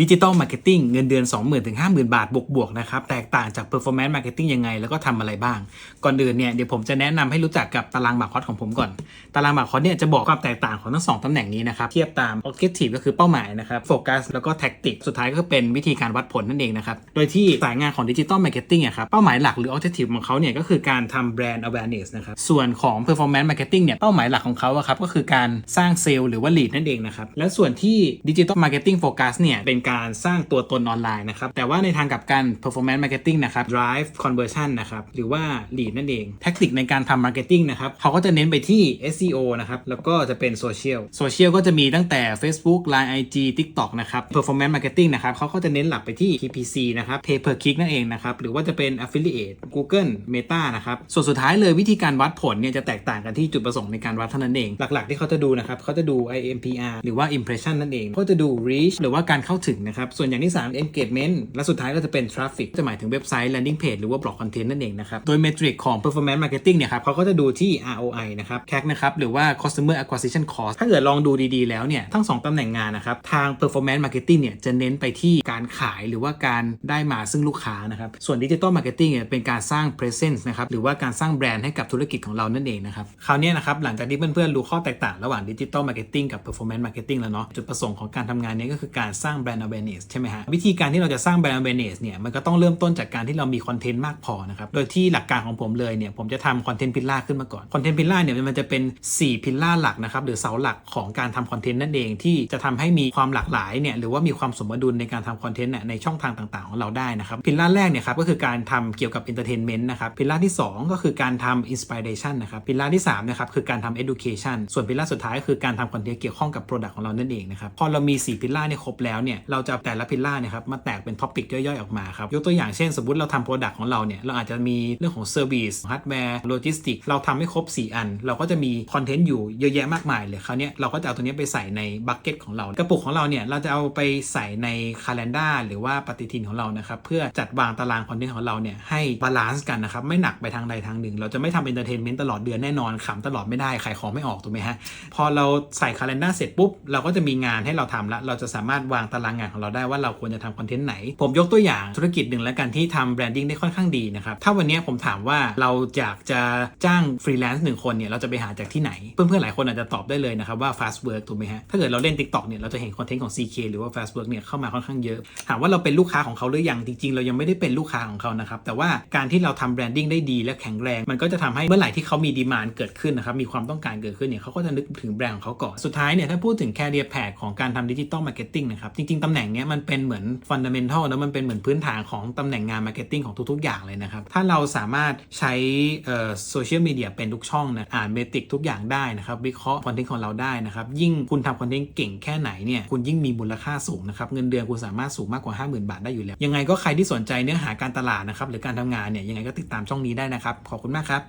ดิจิ t a ลมาร์เก็ตติ้งเงินเดือน 20,000 ถึง 50,000 บาท บวกๆนะครับ แตกต่างจาก performance marketing ยังไง แล้วก็ทำอะไรบ้าง ก่อนอื่นเนี่ยเดี๋ยวผมจะแนะนำให้รู้จักกับตารางบาร์คอสของผมก่อน ตารางบาร์คอสเนี่ยจะบอกความแตกต่างของทั้งสองตำแหน่งนี้นะครับ เทียบตาม objective ก็คือเป้าหมายนะครับ focus แล้วก็ tactic สุดท้ายก็เป็นวิธีการวัดผลนั่นเองนะครับ โดยที่สายงานของดิจิ t a ลมาร์เก็ตติ้งอะครับเป้าหมายหลักหรือ objective ของเขาเนี่ยก็คือการทำ brand awareness นะครับส่วนของ performance marketing เนี่ยเป้าหมายหลักของเขาอะครับก็คือการสร้างเซลล์หรือว่า lead นั่นเองนะครับและส่วนที่ digital marketing focus เนี่ยเป็นการสร้างตัวตนออนไลน์นะครับ แต่ว่าในทางกลับกัน performance marketing นะครับ drive conversion นะครับหรือว่า lead นั่นเองแทคนิคในการทำ marketing นะครับเขาก็จะเน้นไปที่ SEO นะครับแล้วก็จะเป็นโซเชียลโซเชียลก็จะมีตั้งแต่ Facebook Line IG TikTok นะครับ performance marketing นะครับเขาก็จะเน้นหลักไปที่ PPC นะครับ pay per click นั่นเองนะครับหรือว่าจะเป็น affiliate Google Meta นะครับส่วนสุดท้ายเลยวิธีการวัดผลเนี่ยจะแตกต่างกันที่จุดประสงค์ในการวัดเท่านั้นเอง หลักๆ ที่เขาจะดูนะครับเขาจะดู IMPR หรือว่า impression นั่นเองก็จะดู reach หรือว่าการเข้าถึงึงนะครับ ส่วนอย่างที่ 3 engagement และสุดท้ายก็จะเป็น traffic จะหมายถึงเว็บไซต์ landing page หรือว่า blog content นั่นเองนะครับ โดย metric ของ performance marketing เนี่ยครับเขาก็จะดูที่ ROI นะครับ CAC นะครับหรือว่า customer acquisition cost ถ้าเกิดลองดูดีๆ แล้วเนี่ยทั้ง 2 ตำแหน่งงานนะครับทาง performance marketing เนี่ยจะเน้นไปที่การขายหรือว่าการได้มาซึ่งลูกค้านะครับส่วน digital marketing เนี่ยเป็นการสร้าง presence นะครับหรือว่าการสร้างแบรนด์ให้กับธุรกิจของเรานั่นเองนะครับคราวนี้นะครับหลังจากที่เพื่อนๆรู้ข้อแตกต่างระหว่าง digital marketing กับ performance marketing แล้วเนาะจุดประสงค์ของการทำงานนี้ก็คือการสร้างแบรนด์ brand awareness ใช่ไหมฮะ วิธีการที่เราจะสร้าง brand awareness เนี่ย มันก็ต้องเริ่มต้นจากการที่เรามีคอนเทนต์มากพอนะครับ โดยที่หลักการของผมเลยเนี่ย ผมจะทำคอนเทนต์พิลล่าขึ้นมาก่อนคอนเทนต์พิลล่าเนี่ยมันจะเป็น 4 พิลล่าหลักนะครับหรือเสาหลักของการทำคอนเทนต์นั่นเองที่จะทำให้มีความหลากหลายเนี่ยหรือว่ามีความสมดุลในการทำคอนเทนต์เนี่ยในช่องทางต่างๆ ของเราได้นะครับพิลล่าแรกเนี่ยครับก็คือการทำเกี่ยวกับ entertainment นะครับพิลล่าที่ 2 ก็คือการทำ inspiration นะครับพิลล่าที่3นะครับคือการทำ education ส่วนพิลล่าสุดท้ายก็คือการทำคอนเทนต์เกี่ยวข้องกับ product ของเรานั่นเองนะครับพอเรามี 4 พิลล่าเนี่ยครบแล้วเนี่ยเราจะแต่ละพิลล่าเนี่ยครับมาแตกเป็นท็อปิกย่อยๆออกมาครับยกตัวอย่างเช่นสมมติเราทำ product ของเราเนี่ยเราอาจจะมีเรื่องของ service hardware logistics เราทำให้ครบ 4 อัน เราก็จะมีคอนเทนต์อยู่เยอะแยะมากมายเลยคราวนี้เราก็จะเอาตัวนี้ไปใส่ในบัคเก็ตของเรา กระปุกของเราเนี่ยเราจะเอาไปใส่ใน calendar หรือว่าปฏิทินของเรานะครับเพื่อจัดวางตารางคอนเทนต์ของเราเนี่ยให้บาลานซ์กันนะครับไม่หนักไปทางใดทางหนึ่ง เราจะไม่ทำ entertainment ตลอดเดือนแน่นอนขำตลอดไม่ได้ขายของไม่ออกถูกไหมฮะพอเราใส่ calendar เสร็จปุ๊บเราก็จะมีงานให้เราทำละเราจะสามารถวางตารางงานของเราได้ว่าเราควรจะทำคอนเทนต์ไหน ผมยกตัวอย่างธุรกิจหนึ่งแล้วกันที่ทำแบรนดิ้งได้ค่อนข้างดีนะครับ ถ้าวันนี้ผมถามว่าเราอยากจะจ้างฟรีแลนซ์หนึ่งคนเนี่ยเราจะไปหาจากที่ไหน เพื่อนๆหลายคนอาจจะตอบได้เลยนะครับว่า fast work ถูกไหมฮะ ถ้าเกิดเราเล่น TikTok เนี่ยเราจะเห็นคอนเทนต์ของ CK หรือว่า fast work เนี่ยเข้ามาค่อนข้างเยอะ ถามว่าเราเป็นลูกค้าของเขาหรือยังจริงๆ เรายังไม่ได้เป็นลูกค้าของเขานะครับแต่ว่าการที่เราทำแบรนดิ้งได้ดีและแข็งแรงมันก็จะทำให้เมื่อไหร่ที่เขามีดีมานเกิดขึ้นนะครับมีความต้องการเกิดขึ้นเนี่ยเขาก็จะนึกถึงแบรนด์ของเขาก่อนสุดท้ายเนี่ยถ้าพูดถึง career path ของการทำดิจิตอลมาร์เก็ตติ้งนะครับจริงๆตำแหน่งเนี้ยมันเป็นเหมือนฟันดัมเ n นทัลนะมันเป็นเหมือนพื้นฐานของตำแหน่งงานมาร์เก็ตติ้งของทุกๆ อย่างเลยนะครับ ถ้าเราสามารถใช้โซเชียลมีเดียเป็นทุกช่องนะอ่านเมติกทุกอย่างได้นะครับ วิเคราะห์คอนเทนต์ของเราได้นะครับ ยิ่งคุณทำคอนเทนต์เก่งแค่ไหนเนี่ยคุณยิ่งมีมูลค่าสูงนะครับ เงินเดือนคุณสามารถสูงมากกว่า 50,000 บาทได้อยู่แล้ว ยังไงก็ใครที่สนใจเนื้อหาการตลาดนะครับหรือการทำงานเนี่ยยังไงก็ติดตามช่องนี้ได้นะครับขอบคุณมากครับ